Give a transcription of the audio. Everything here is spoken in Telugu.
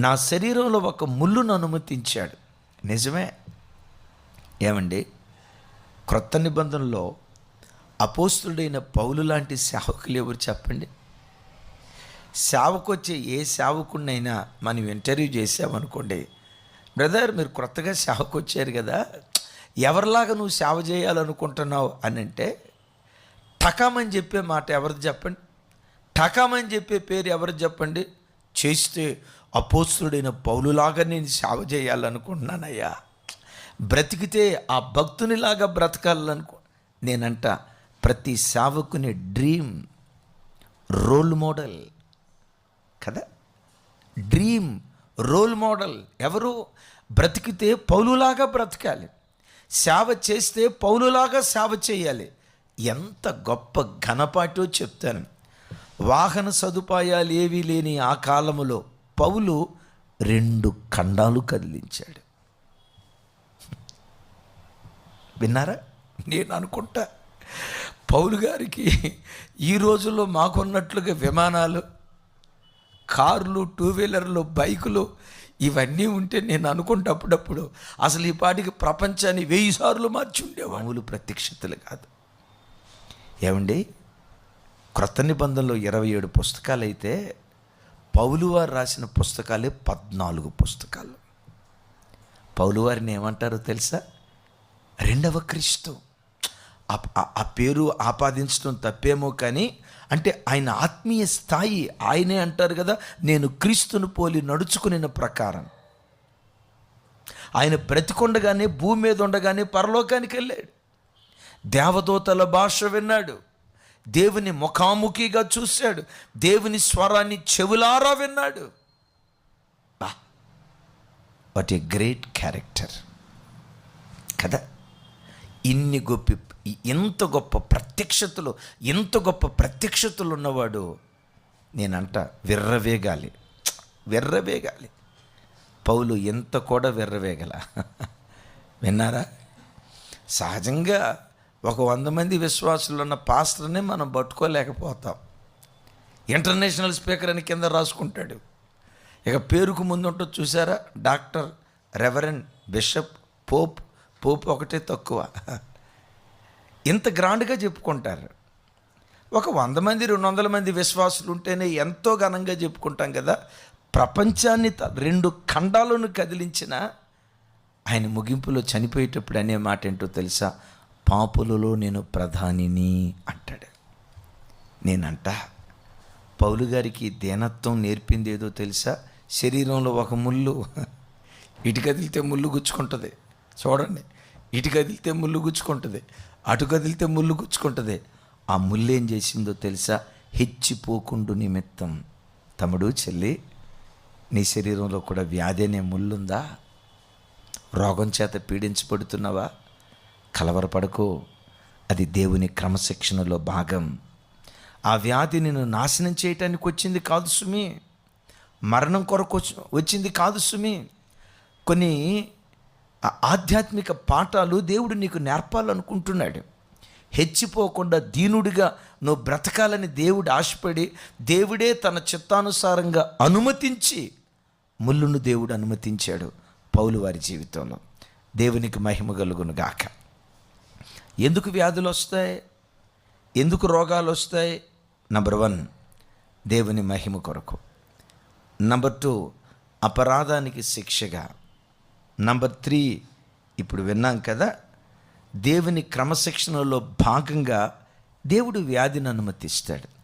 నా శరీరంలో ఒక ముళ్ళును అనుమతించాడు. నిజమే? ఏమండి? క్రొత్త నిబంధనలో అపోస్తుడైన పౌలు లాంటి సేవకులు ఎవరు చెప్పండి? సేవకు వచ్చే ఏ సేవకుడినైనా మనం ఇంటర్వ్యూ చేసామనుకోండి బ్రదర్ మీరు క్రొత్తగా సేవకు వచ్చారు కదా ఎవరిలాగా నువ్వు సేవ చేయాలనుకుంటున్నావు అని అంటే టకామని చెప్పే మాట ఎవరిది చెప్పండి? టకామని చెప్పే పేరు ఎవరు చెప్పండి? చేస్తే అపోస్తుడైన పౌలులాగా నేను సేవ చేయాలనుకుంటున్నానయ్యా. బ్రతికితే ఆ భక్తునిలాగా బ్రతకాలనుకో నేనంట ప్రతి సేవకుని డ్రీమ్ రోల్ మోడల్ కదా? డ్రీమ్ రోల్ మోడల్ ఎవరు? బ్రతికితే పౌలులాగా బ్రతకాలి. సేవ చేస్తే పౌలులాగా సేవ చేయాలి. ఎంత గొప్ప ఘనపాటో చెప్తాను. వాహన సదుపాయాలు ఏవీ లేని ఆ కాలములో పౌలు రెండు ఖండాలు కదిలించాడు. విన్నారా? నేను అనుకుంటా. పౌలు గారికి ఈ రోజుల్లో మాకున్నట్లుగా విమానాలు కార్లు టూ వీలర్లు బైకులు ఇవన్నీ ఉంటే నేను అనుకుంటే అప్పుడప్పుడు. అసలు ఈ పాటికి ప్రపంచాన్ని వెయ్యి సార్లు మార్చి ఉండే మామూలు ప్రత్యక్షతలు కాదు. ఏమండి? క్రొత్త నిబంధనలో ఇరవై ఏడు పుస్తకాలు అయితే పౌలు వారు రాసిన పుస్తకాలే పద్నాలుగు పుస్తకాలు. పౌలు వారిని ఏమంటారో తెలుసా? రెండవ క్రీస్తు. ఆ- పేరు ఆపాదించడం తప్పేమో కానీ అంటే ఆయన ఆత్మీయ స్థాయి ఆయనే అంటారు కదా నేను క్రీస్తును పోలి నడుచుకునిన ప్రకారం. ఆయన బ్రతికొండగానే భూమి మీద ఉండగానే పరలోకానికి వెళ్ళాడు. దేవదూతల భాష విన్నాడు. దేవుని ముఖాముఖిగా చూశాడు. దేవుని స్వరాన్ని చెవులారా విన్నాడు. వాట్ ఏ గ్రేట్ క్యారెక్టర్ కదా? ఇన్ని గొప్ప ఎంత గొప్ప ప్రత్యక్షతలు ఎంత గొప్ప ప్రత్యక్షతలు ఉన్నవాడు నేనంట విర్రవేగాలి. విర్రవేగాలి. పౌలు ఎంత కూడా విర్రవేగల. విన్నారా? సహజంగా ఒక వంద మంది విశ్వాసులు ఉన్న పాస్టర్ని మనం పట్టుకోలేకపోతాం. ఇంటర్నేషనల్ స్పీకర్ అని కింద రాసుకుంటాడు. ఇక పేరుకు ముందు ఉంటుంది చూసారా? Doctor reverend bishop pope. Pope ఒకటే తక్కువ. ఇంత గ్రాండ్గా చెప్పుకుంటారు. ఒక వంద మంది రెండు వందల మంది విశ్వాసులు ఉంటేనే ఎంతో ఘనంగా చెప్పుకుంటాం కదా. ప్రపంచాన్ని త- రెండు ఖండాలను కదిలించిన ఆయన ముగింపులో చనిపోయేటప్పుడు అనే మాట ఏంటో తెలుసా? పాపులలో నేను ప్రధానిని అంటాడు. నేనంట పౌలు గారికి దేనత్వం నేర్పింది ఏదో తెలుసా? శరీరంలో ఒక ముళ్ళు ఇటు కదిలితే ముళ్ళు గుచ్చుకుంటుంది. చూడండి ఇటు కదిలితే ముళ్ళు గుచ్చుకుంటుంది అటు కదిలితే ముళ్ళు గుచ్చుకుంటుంది. ఆ ముళ్ళు ఏం చేసిందో తెలుసా? హెచ్చిపోకుండు నిమిత్తం. తమ్ముడు చెల్లి నీ శరీరంలో కూడా వ్యాధి అనే ముళ్ళుందా? రోగం చేత పీడించబడుతున్నావా? కలవరపడకు. అది దేవుని క్రమశిక్షణలో భాగం. ఆ వ్యాధి నిన్ను నాశనం చేయటానికి వచ్చింది కాదు సుమి. మరణం కొరకు వచ్చింది కాదు సుమి. కొన్ని ఆధ్యాత్మిక పాఠాలు దేవుడు నీకు నేర్పాలనుకుంటున్నాడు. హెచ్చిపోకుండా దీనుడిగా నువ్వు బ్రతకాలని దేవుడు ఆశపడి దేవుడే తన చిత్తానుసారంగా అనుమతించి ముళ్ళును దేవుడు అనుమతించాడు పౌలు వారి జీవితంలో. దేవునికి మహిమ కలుగును గాక ఎందుకు వ్యాధులు వస్తాయి? ఎందుకు రోగాలు వస్తాయి? నంబర్ వన్ దేవుని మహిమ కొరకు. నంబర్ టూ అపరాధానికి శిక్షగా. నంబర్ త్రీ ఇప్పుడు విన్నాం కదా దేవుని క్రమశిక్షణలో భాగంగా దేవుడు వ్యాధిని అనుమతిస్తాడు.